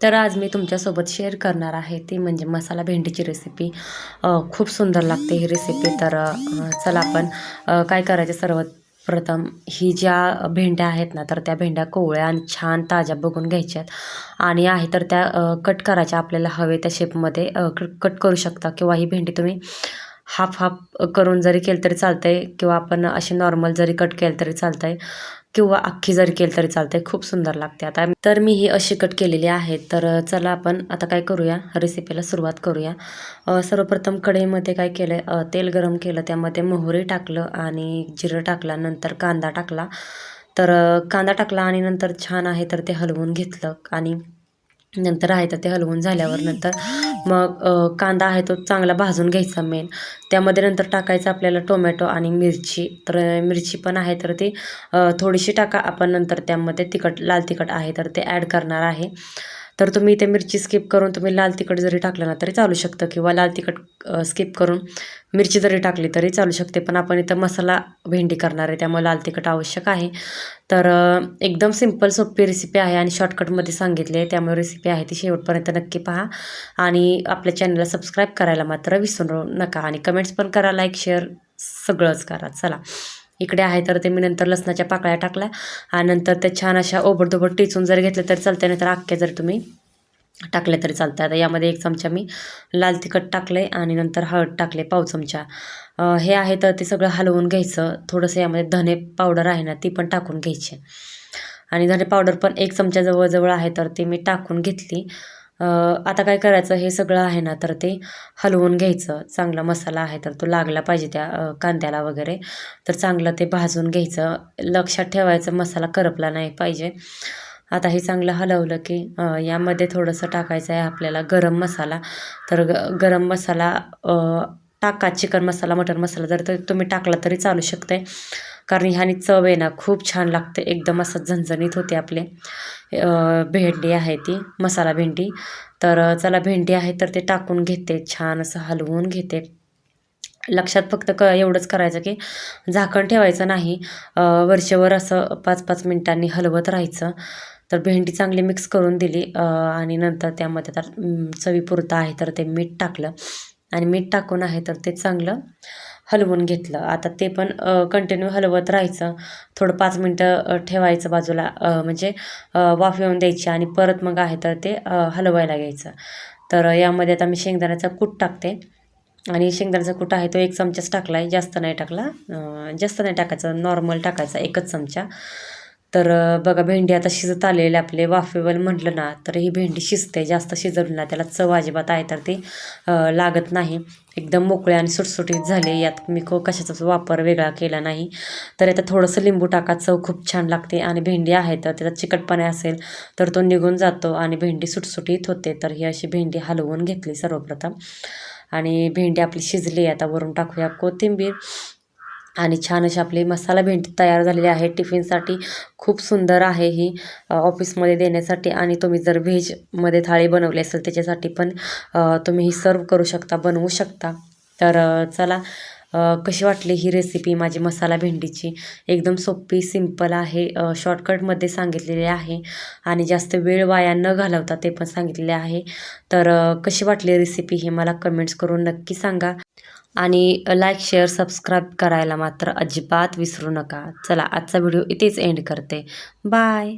तर आज मी तुमच्यासोबत शेअर करणार आहे ती म्हणजे मसाला भेंडीची रेसिपी खूप सुंदर लागते ही रेसिपी तर चला आपण काय करायचं सर्वात प्रथम ही ज्या भेंड्या आहेत ना तर त्या भेंड्या कोवळ्या आणि छान ताज्या बघून घ्यायच्यात. आणि आहे तर त्या कट करायच्या आपल्याला हवे त्या शेपमध्ये कट करू शकता किंवा ही भेंडी तुम्ही हाफ हाफ करून जरी केलं तरी चालतंय किंवा आपण असे नॉर्मल जरी कट केलं तरी चालतंय. किंवा अख्खी जरी केली तरी चालते खूप सुंदर लागते आता. तर मी ही अशी कट केलेली आहे. तर चला आपण आता काय करूया? रेसिपीला सुरुवात करूया. सर्वप्रथम कढईमध्ये काय केलं तेल गरम केलं त्यामध्ये मोहरी टाकलं आणि जिरं टाकलं नंतर कांदा टाकला. तर कांदा टाकला आणि नंतर छान आहे तर ते हलवून घेतलं आणि नंतर आहे तर ते हलवून झाल्यावर नंतर मग कांदा आहे तो चांगला भाजून घ्यायचा मेन त्यामध्ये नंतर टाकायचं आपल्याला टोमॅटो आणि मिरची. तर मिरची पण आहे तर ती थोडीशी टाका. आपण नंतर त्यामध्ये तिखट लाल तिखट आहे तर ते ॲड करणार आहे. तर तुम्ही इथे मिरची स्किप करून तुम्ही लाल तिखट जरी टाकलं ना तरी चालू शकतं किंवा लाल तिखट स्किप करून मिरची जरी टाकली तरी चालू शकते. पण आपण इथं मसाला भेंडी करणार आहे त्यामुळे लाल तिखट आवश्यक आहे. तर एकदम सिंपल सोपी रेसिपी आहे आणि शॉर्टकटमध्ये सांगितली आहे त्यामुळे रेसिपी आहे ती शेवटपर्यंत नक्की पहा. आणि आपल्या चॅनलला सबस्क्राईब करायला मात्र विसरू नका आणि कमेंट्स पण करा लाईक शेअर सगळंच करा. चला इकडे आहे तर ते मी नंतर लसणाच्या पाकळ्या टाकल्या आणि नंतर ते छान अशा ओबडधोबड टिचून जर घेतलं तर चालतं नाही तर अख्ख्या जर तुम्ही टाकले तरी चालतं. आता यामध्ये एक चमचा मी लाल तिखट टाकले आणि नंतर हळद टाकले पाव चमचा. हे आहे तर ते सगळं हलवून घ्यायचं. थोडंसं यामध्ये धने पावडर आहे ना ती पण टाकून घ्यायची. आणि धने पावडर पण एक चमचा जवळजवळ आहे तर ती मी टाकून घेतली. आता काय करायचं हे सगळं आहे ना तर ते हलवून घ्यायचं. चांगला मसाला आहे तर तो लागला पाहिजे त्या कांद्याला वगैरे. तर चांगलं ते भाजून घ्यायचं. लक्षात ठेवायचं मसाला करपला नाही पाहिजे. आता हे चांगलं हलवलं की यामध्ये थोडंसं टाकायचं आहे आपल्याला गरम मसाला. तर ग गरम मसाला टाका चिकन मसाला मटन मसाला जर तर तुम्ही टाकला तरी चालू शकते कारण ह्याने चव आहे ना खूप छान लागते. एकदम असं झणझणीत होते आपले. भेंडी आहे ती मसाला भेंडी. तर चला भेंडी आहे तर ते टाकून घेते छान असं हलवून घेते. लक्षात फक्त क एवढंच करायचं की झाकण ठेवायचं नाही. वरचेवर असं पाच पाच मिनिटांनी हलवत राहायचं. तर भेंडी चांगली मिक्स करून दिली आणि नंतर त्यामध्ये तर चवीपुरतं आहे तर ते मीठ टाकलं. आणि मीठ टाकून आहे तर ते चांगलं हलवून घेतलं. आता ते पण कंटिन्यू हलवत राहायचं. थोडं पाच मिनटं ठेवायचं बाजूला म्हणजे वाफ येऊन द्यायची आणि परत मग आहे तर ते हलवायला घ्यायचं. तर यामध्ये आता मी शेंगदाण्याचा कूट टाकते. आणि शेंगदाण्याचा कूट आहे तो एक चमचाच टाकला आहे जास्त नाही टाकला. जास्त नाही टाकायचं. नॉर्मल टाकायचा एकच चमचा. तर बघा भेंडी आता शिजत आलेले आपले. वाफेवर म्हटलं ना तर ही भेंडी शिजते. जास्त शिजवली ना त्याला चव अजिबात आहे तर ती लागत नाही. एकदम मोकळे आणि सुटसुटीत झाले यात मी को कशाचाच वापर वेगळा केला नाही. तर आता थोडंसं लिंबू टाका. चव खूप छान लागते. आणि भेंडी आहे तर त्याचा चिकटपणा असेल तर तो निघून जातो आणि भेंडी सुटसुटीत होते. तर ही अशी भेंडी हलवून घेतली सर्वप्रथम. आणि भेंडी आपली शिजली आता वरून टाकूया कोथिंबीर. आणि छान अशी आपली मसाला भेंडी तयार झालेली आहे. टिफिनसाठी खूप सुंदर आहे ही ऑफिसमध्ये देण्यासाठी. आणि तुम्ही जर व्हेजमध्ये थाळी बनवली असेल त्याच्यासाठी पण तुम्ही ही सर्व करू शकता बनवू शकता. तर चला कशी वाटली ही रेसिपी माझी मसाला भेंडीची? एकदम सोपी सिंपल आहे शॉर्टकटमध्ये सांगितलेली आहे. आणि जास्त वेळ वाया न घालवता ते पण सांगितलेले आहे. तर कशी वाटली रेसिपी हे मला कमेंट्स करून नक्की सांगा. आणि लाईक शेअर सबस्क्राईब करायला मात्र अजिबात विसरू नका. चला आजचा व्हिडिओ इथेच एंड करते. बाय